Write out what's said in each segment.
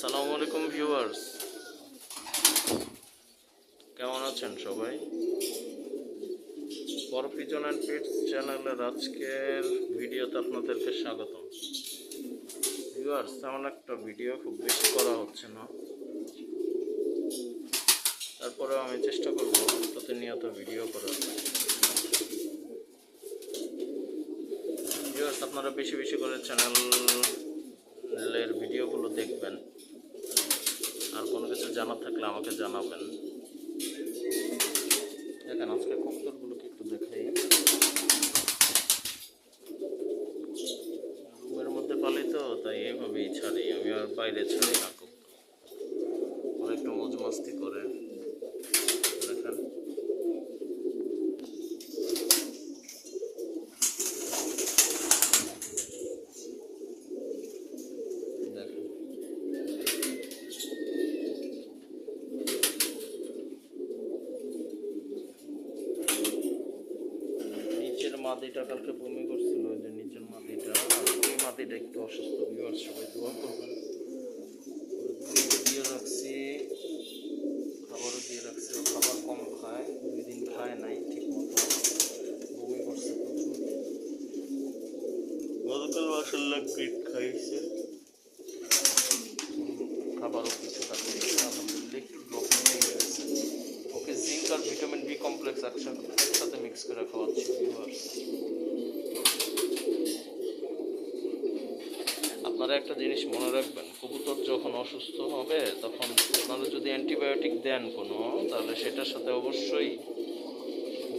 আসসালামু আলাইকুম ভিউয়ার্স। কেমন আছেন সবাই? পরপিজন অ্যান্ড পেটস চ্যানেলের আজকের ভিডিওতে আপনাদেরকে স্বাগতম। ভিউয়ার্স, তেমন একটা ভিডিও খুব বেশি করা হচ্ছে না। তারপরেও আমি চেষ্টা করব প্রতিনিয়ত ভিডিও করার। ভিউয়ার্স, আপনারা বেশি বেশি করে চ্যানেলের ভিডিওগুলো দেখবেন। জানার থাকলে আমাকে জানাবেন। দেখেন আজকে কবুতরগুলোকে একটু দেখাই। রুমের মধ্যে পালি তো, তাই এভাবেই ছাড়ি, আমি আর বাইরে ছাড়ি না কবুতর ওরা একটু মজ মাস্তি করে দেখেন দেখেন মাদিটা কালকে বমি করছিল, ওই যে নিচের মাটিটা। ওই মাটিটা একটু অসুস্থ বিবার সবাই দোয়া করবেন। দিয়ে রাখছি, খাবারও দিয়ে রাখছি খাবার কম খায়, দুই দিন খায় নাই ঠিক মতো বমি করছে প্রচুর। গতকাল আসলে গ্রিট খাইছে খাবারও কিছুটা খেয়েছে আলহামদুলিল্লাহ একটু ড্রপ নিয়ে গেছে ওকে জিঙ্ক আর ভিটামিন বি কমপ্লেক্স একসাথে একসাথে মিক্স করে খাওয়াচ্ছি viewers। আপনারা একটা জিনিস মনে রাখবেন কবুতর যখন অসুস্থ হবে তখন আপনারা যদি অ্যান্টিবায়োটিক দেন কোনো তাহলে সেটার সাথে অবশ্যই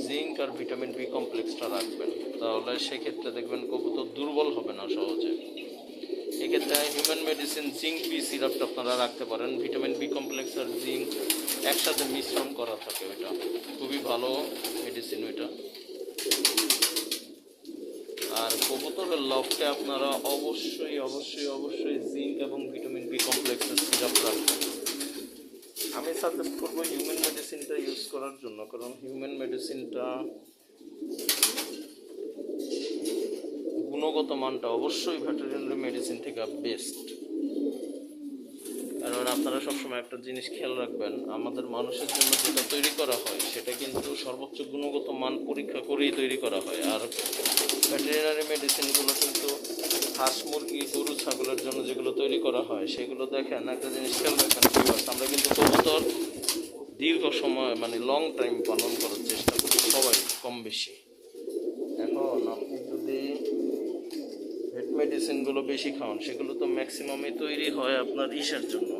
জিঙ্ক আর ভিটামিন বি কমপ্লেক্সটা রাখবেন। তাহলে সেক্ষেত্রে দেখবেন কবুতর দুর্বল হবে না সহজে। এক্ষেত্রে হিউম্যান মেডিসিন জিঙ্ক বি সিরাপটা আপনারা রাখতে পারেন। ভিটামিন বি কমপ্লেক্স আর জিঙ্ক একসাথে মিশ্রণ করা থাকে ওইটা। খুবই ভালো মেডিসিন ওইটা। আর কবুতরের লফটে আপনারা অবশ্যই অবশ্যই অবশ্যই জিঙ্ক এবং ভিটামিন বি কমপ্লেক্সের সিরাপ রাখবেন আমি সাজেস্ট করব হিউম্যান মেডিসিনটা ইউজ করার জন্য, কারণ হিউম্যান মেডিসিনটা গুণগত মানটা অবশ্যই ভেটেরিনারি মেডিসিন থেকে বেস্ট কারণ আপনারা সবসময় একটা জিনিস খেয়াল রাখবেন, আমাদের মানুষের জন্য যেটা তৈরি করা হয়, সেটা কিন্তু সর্বোচ্চ গুণগত মান পরীক্ষা করেই তৈরি করা হয়। আর ভেটেরিনারি মেডিসিনগুলো কিন্তু হাঁস মুরগি গরু ছাগলের জন্য যেগুলো তৈরি করা হয় সেগুলো দেখেন একটা জিনিস খেয়াল viewers, আমরা কিন্তু কবুতর দীর্ঘ সময় মানে লং টাইম পালন করার চেষ্টা করি সবাই কম বেশি। এখন আপনি যদি ভেট মেডিসিনগুলো বেশি খাওয়ান সেগুলো তো ম্যাক্সিমামই তৈরি হয় আপনার ইসের জন্য।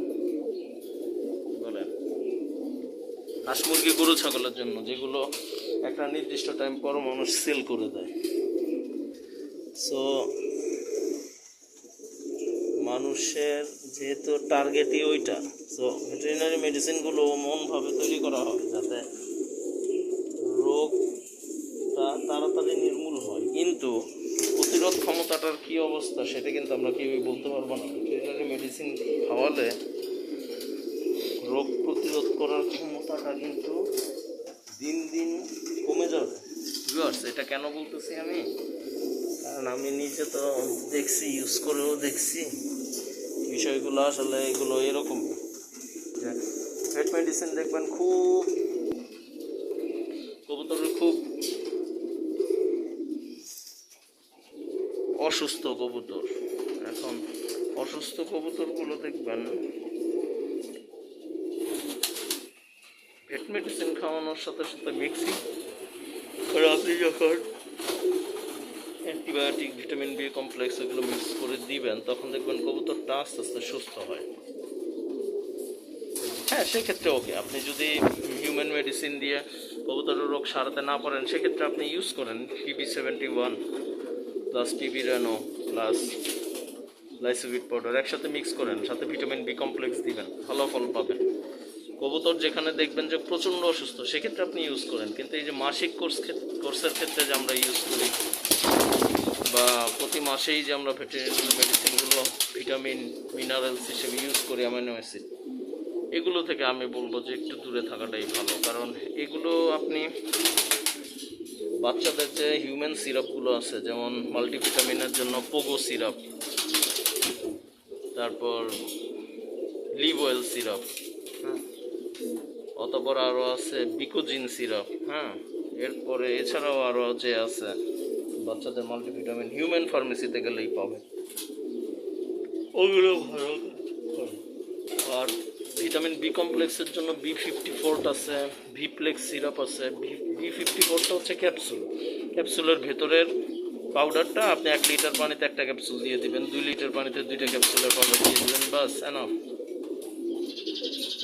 বলেন। হাঁস মুরগি গরু ছাগলের জন্য যেগুলো একটা নির্দিষ্ট টাইম পর মানুষ সেল করে দেয়। সো মানুষের যেহেতু টার্গেটই ওইটা তো ভেটেরিনারি মেডিসিনগুলো এমনভাবে তৈরি করা হবে যাতে রোগটা তাড়াতাড়ি নির্মূল হয়। কিন্তু প্রতিরোধ ক্ষমতাটার কি অবস্থা সেটা কিন্তু আমরা কেউই বলতে পারব না। ভেটেরিনারি মেডিসিন খাওয়ালে রোগ প্রতিরোধ করার ক্ষমতাটা কিন্তু দিন দিন কমে যাবে। এটা কেন বলতেছি আমি? কারণ আমি নিজে তো দেখছি ইউজ করেও দেখছি। বিষয়গুলো আসলে এগুলো এরকম। ভেট মেডিসিন দেখবেন খুব কবুতরের খুব অসুস্থ কবুতর। এখন অসুস্থ কবুতরগুলো দেখবেন ভেট মেডিসিন খাওয়ানোর সাথে সাথে মিক্সিং করে আপনি যখন অ্যান্টিবায়োটিক, ভিটামিন বি কমপ্লেক্স এগুলো মিক্স করে দিবেন, তখন দেখবেন কবুতরটা আস্তে আস্তে সুস্থ হয়। হ্যাঁ সেক্ষেত্রে ওকে আপনি যদি হিউম্যান মেডিসিন দিয়ে কবুতরের রোগ সারাতে না পারেন, সেক্ষেত্রে আপনি ইউজ করেন TB seventy one plus TB Reno plus Lysovit powder একসাথে মিক্স করেন, সাথে ভিটামিন বি কমপ্লেক্স দিবেন, ভালো ফল পাবেন। কবুতর যেখানে দেখবেন যে প্রচণ্ড অসুস্থ, সেক্ষেত্রে আপনি ইউজ করেন। কিন্তু এই যে মাসিক কোর্স কোর্সের ক্ষেত্রে যে আমরা ইউজ করি বা প্রতি মাসেই যে আমরা ভেটেরিনারি মেডিসিনগুলো ভিটামিন মিনারেলস হিসেবে ইউজ করি অ্যামাইনো অ্যাসিড এগুলো থেকে আমি বলব যে একটু দূরে থাকাটাই ভালো। কারণ এগুলো আপনি বাচ্চাদের যে হিউম্যান সিরাপগুলো আছে যেমন মাল্টিভিটামিনের জন্য পোগো সিরাপ তারপর লিভ অয়েল সিরাপ হ্যাঁ। অতপর আরও আছে বিকোজিন সিরাপ হ্যাঁ এরপরে এছাড়াও আরও যে আছে বাচ্চাদের মাল্টিভিটামিন হিউম্যান ফার্মেসিতে গেলেই পাবে। ওগুলো ভালো আর ভিটামিন বি কমপ্লেক্সের জন্য বি ফিফটি ফোর্ট আছে ভিপ্লেক্স সিরাপ আছে। বি ফিফটি ফোরটা হচ্ছে ক্যাপসুল ক্যাপসুলের ভেতরের পাউডারটা আপনি এক লিটার পানিতে একটা ক্যাপসুল দিয়ে দিবেন, দুই লিটার পানিতে দুইটা ক্যাপসুলের পাউডার দিয়ে দিবেন বাস এনাফ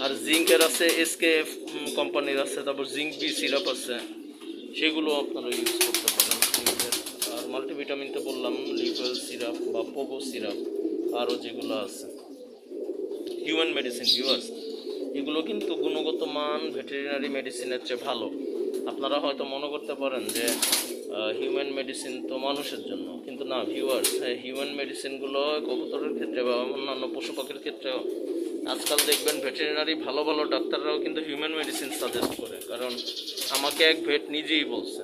আর জিঙ্কের আছে এসকেএফ কোম্পানির আছে, তারপর জিঙ্ক বি সিরাপ আছে। সেগুলো আপনারা ইউজ করতে পারেন। মাল্টিভিটামিন তো বললাম লিকুয়েল সিরাপ বা পোগো সিরাপ আরও যেগুলো আছে। হিউম্যান মেডিসিন ভিউয়ার্স এগুলো কিন্তু গুণগত মান ভেটেরিনারি মেডিসিনের চেয়ে ভালো। আপনারা হয়তো মনে করতে পারেন যে হিউম্যান মেডিসিন তো মানুষের জন্য, কিন্তু না ভিউয়ার্স হিউম্যান মেডিসিনগুলো কবুতরের ক্ষেত্রে বা অন্যান্য পশু পাখির ক্ষেত্রেও। আজকাল দেখবেন ভেটেরিনারি ভালো ভালো ডাক্তাররাও কিন্তু হিউম্যান মেডিসিন সাজেস্ট করে, কারণ আমাকে এক ভেট নিজেই বলছে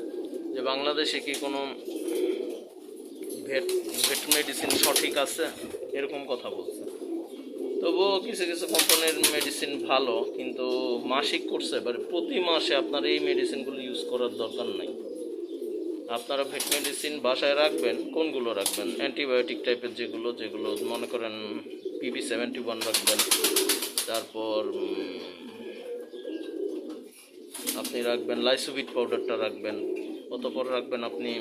যে, বাংলাদেশে কি কোনো ভেট ভেট মেডিসিন সঠিক আছে? এরকম কথা বলছে। তবুও কিছু কিছু কোম্পানির মেডিসিন ভালো, কিন্তু মাসিক করছে, এবার প্রতি মাসে আপনার এই মেডিসিনগুলো ইউজ করার দরকার নাই। আপনারা ভেট মেডিসিন বাসায় রাখবেন, কোনগুলো রাখবেন? অ্যান্টিবায়োটিক টাইপের যেগুলো যেগুলো মনে করেন পিবি সেভেন্টি ওয়ান রাখবেন। তারপর আপনি রাখবেন লাইসোভিট পাউডারটা রাখবেন। অতপর রাখবেন আপনি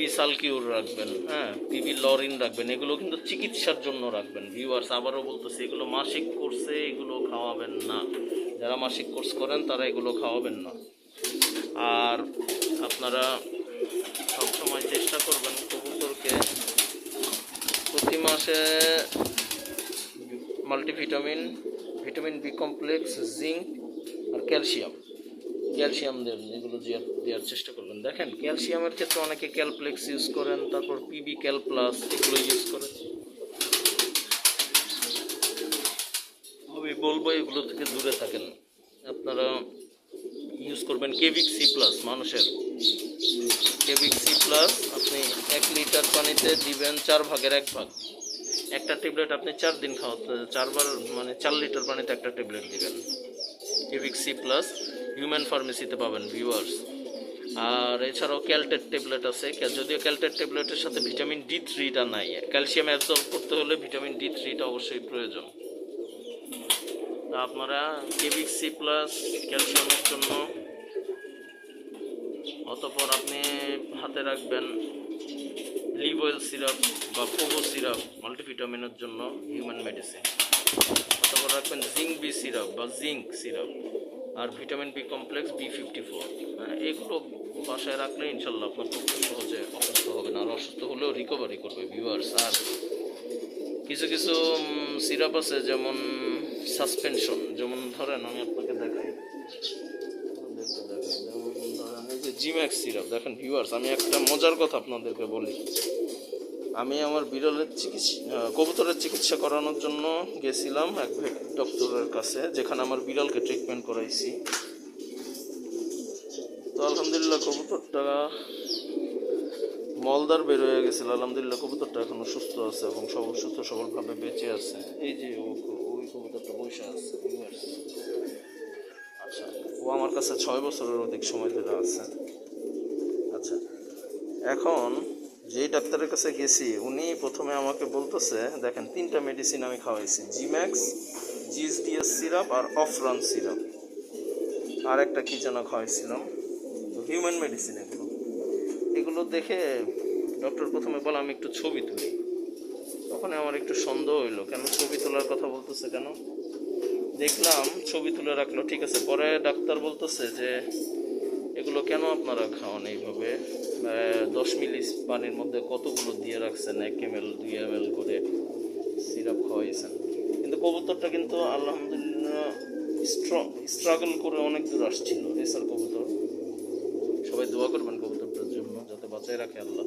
পিবি সালকিউর রাখবেন হ্যাঁ পিবি লরিন রাখবেন, এগুলো কিন্তু চিকিৎসার জন্য রাখবেন। ভিউয়ার্স আবারও বলতেছি, এগুলো মাসিক কোর্সে এগুলো খাওয়াবেন না। যারা মাসিক কোর্স করেন, তারা এগুলো খাওয়াবেন না। আর আপনারা সবসময় চেষ্টা করবেন কবুতরকে প্রতি মাসে multivitamin vitamin B complex zinc আর ক্যালসিয়াম ক্যালসিয়াম দেন, এগুলো দেওয়ার চেষ্টা করবেন। দেখেন ক্যালসিয়ামের ক্ষেত্রে অনেকে ক্যালপ্লেক্স ইউজ করেন, তারপর পিবি ক্যাল প্লাস এগুলো ইউজ করেন। আমি বলব এগুলো থেকে দূরে থাকেন। আপনারা ইউজ করবেন কেভিক সি প্লাস মানুষের। কেভিক সি প্লাস আপনি এক লিটার পানিতে দিবেন চার ভাগের এক ভাগ। একটা ট্যাবলেট আপনি চার দিন খাওয়াতে, চারবার মানে চার লিটার পানিতে একটা ট্যাবলেট দিবেন। কেভিক সি প্লাস হিউম্যান ফার্মেসিতে পাবেন ভিউয়ার্স আর এছাড়াও ক্যালটেট ট্যাবলেট আছে। যদিও ক্যালটেট ট্যাবলেটের সাথে ভিটামিন ডি থ্রিটা নাই। ক্যালসিয়াম অ্যাবজর্ব করতে হলে ভিটামিন ডি থ্রিটা অবশ্যই প্রয়োজন। আপনারা কেভিক সি প্লাস ক্যালসিয়ামের জন্য, অতপর আপনি হাতে রাখবেন লিভ অয়েল সিরাপ বা পোগো সিরাপ মাল্টিভিটামিনের জন্য হিউম্যান মেডিসিন অতপর রাখবেন জিঙ্ক বি সিরাপ বা জিঙ্ক সিরাপ। আর vitamin B complex, B fifty four. হ্যাঁ এগুলো বাসায় রাখলে ইনশাল্লাহ আপনার খুব সহজে অসুস্থ হবে না আর অসুস্থ হলেও রিকভারি করবে ভিউয়ার্স আর কিছু কিছু সিরাপ আছে যেমন সাসপেনশন যেমন ধরেন, আমি আপনাকে দেখাই। যেমন ধরেন জিম্যাক্স সিরাপ দেখেন ভিউয়ার্স আমি একটা মজার কথা আপনাদেরকে বলি। আমি আমার বিড়ালের চিকিৎসা কবুতরের চিকিৎসা করানোর জন্য গেছিলাম এক ডক্টরের কাছে, যেখানে আমার বিড়ালকে ট্রিটমেন্ট করাইছি। তো আলহামদুলিল্লাহ কবুতরটা মলদার বের হয়ে গেছিল। আলহামদুলিল্লাহ কবুতরটা এখনও সুস্থ আছে এবং সবল সুস্থ সবলভাবে বেঁচে আছে। এই যে ওই কবুতরটা বসে আছে আচ্ছা ও আমার কাছে ছয় বছরের অধিক সময় ধরে আছে। আচ্ছা এখন যেই ডাক্তারের কাছে গেছি, উনি প্রথমে আমাকে বলতেছে, দেখেন, তিনটা মেডিসিন আমি খাওয়াইছি জিম্যাক্স জিএসডিএস সিরাপ আর অফরান সিরাপ আর একটা কি যেন খাওয়াইছিলাম হিউম্যান মেডিসিন এগুলো। এগুলো দেখে ডক্টর প্রথমে বলে, আমি একটু ছবি তুলি। তখন আমার একটু সন্দেহ হইল, কেন ছবি তোলার কথা বলতেছে কেন? দেখলাম, ছবি তুলে রাখল, ঠিক আছে। পরে ডাক্তার বলতেছে যে এগুলো কেন আপনারা খাওয়ান এইভাবে? দশ মিলি পানির মধ্যে কতগুলো দিয়ে রাখছেন? এক এম এল দুই এম এল করে সিরাপ খাওয়াইছেন। কিন্তু কবুতরটা কিন্তু আলহামদুলিল্লাহ স্ট্রং, স্ট্রাগল করে অনেক দূর আসছিল। রেসার কবুতর। সবাই দোয়া করবেন কবুতরটার জন্য, যাতে বাঁচায় রাখে আল্লাহ।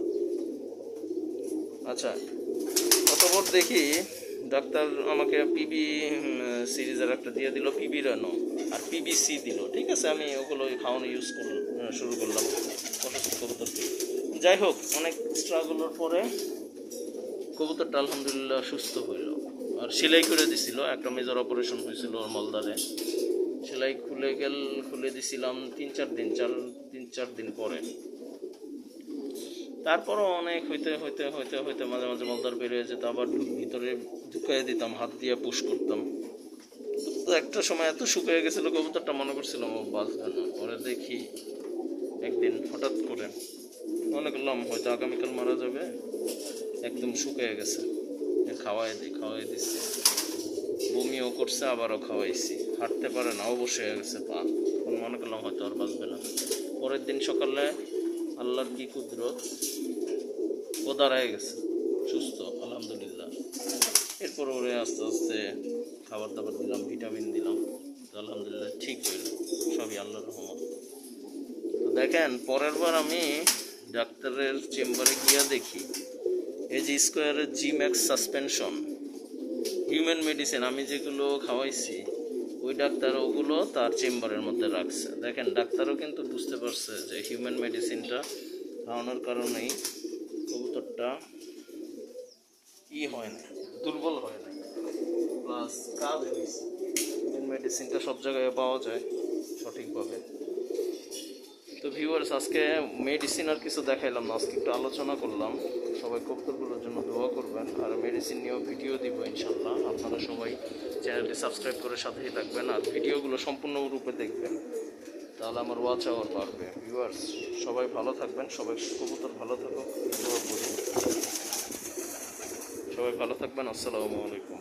আচ্ছা অতপর দেখি? ডাক্তার আমাকে পিবি সিরিজের একটা দিয়ে দিল পিবি রানো আর পিবিসি দিল, ঠিক আছে? আমি ওগুলো খাওয়ানো ইউজ করল শুরু করলাম। কবুতরকে যাই হোক, অনেক স্ট্রাগলের পরে কবুতরটা আলহামদুলিল্লাহ সুস্থ হইল। আর সেলাই করে দিছিল, একটা মেজর অপারেশন হয়েছিল ওর মালদারে সেলাই খুলে গেল, খুলে দিছিলাম তিন চার দিন, চার, তিন চার দিন পরে। তারপরও অনেক হইতে হইতে হইতে হইতে মাঝে মাঝে মলদার বেরিয়ে যেত, আবার ভিতরে ঢুকাই দিতাম, হাত দিয়ে পুশ করতাম। তো একটা সময় এত শুকিয়ে গেছিল, কবুতরটা মনে করছিলাম ও, বাঁচবে না। পরে দেখি একদিন হঠাৎ করে, মনে করলাম হয়তো আগামীকাল মারা যাবে, একদম শুকিয়ে গেছে। খাওয়াই দিই খাওয়াই দিচ্ছি বমিও করছে, আবারও খাওয়াইছি। হাঁটতে পারে না, অবশ্যই হয়ে গেছে পা। মনে করলাম হয়তো আর বাঁচবে না। পরের দিন সকালে আল্লাহর কি কুদরত? ও দাঁড়ায় গেছে, সুস্থ, আলহামদুলিল্লাহ। এরপর ওরে আস্তে আস্তে খাবার দাবার দিলাম, ভিটামিন দিলাম, তো আলহামদুলিল্লাহ ঠিক হইল, সবই আল্লাহর রহমত। তো দেখেন, পরের বার আমি ডাক্তারের চেম্বারে গিয়া দেখি, এই যে স্কোয়ারের G Max suspension human medicine আমি যেগুলো খাওয়াইছি ওই ডাক্তার ওগুলো তার চেম্বারের মধ্যে রাখছে। দেখেন, ডাক্তারও কিন্তু বুঝতে পারছে যে হিউম্যান মেডিসিনটা খাওয়ানোর কারণেই কবুতরটা ই হয় না, দুর্বল হয় না। প্লাস কাজ হিউম্যান মেডিসিনটা সব জায়গায় পাওয়া যায় সঠিকভাবে। তো ভিউয়ার্স আজকে মেডিসিন আর কিছু দেখাইলাম না, আজকে একটু আলোচনা করলাম। সবাই কপ্তরগুলোর জন্য আর মেডিসিন নিয়েও ভিডিও দিব ইনশাল্লাহ আপনারা সবাই চ্যানেলটি সাবস্ক্রাইব করে সাথেই থাকবেন আর ভিডিওগুলো সম্পূর্ণরূপে দেখবেন। তাহলে আমার ওয়াচ আওয়ার বাড়বে। ভিউয়ার্স সবাই ভালো থাকবেন, সবাই কবুতর ভালো থাকুক। সবাই ভালো থাকবেন, আসসালামু আলাইকুম।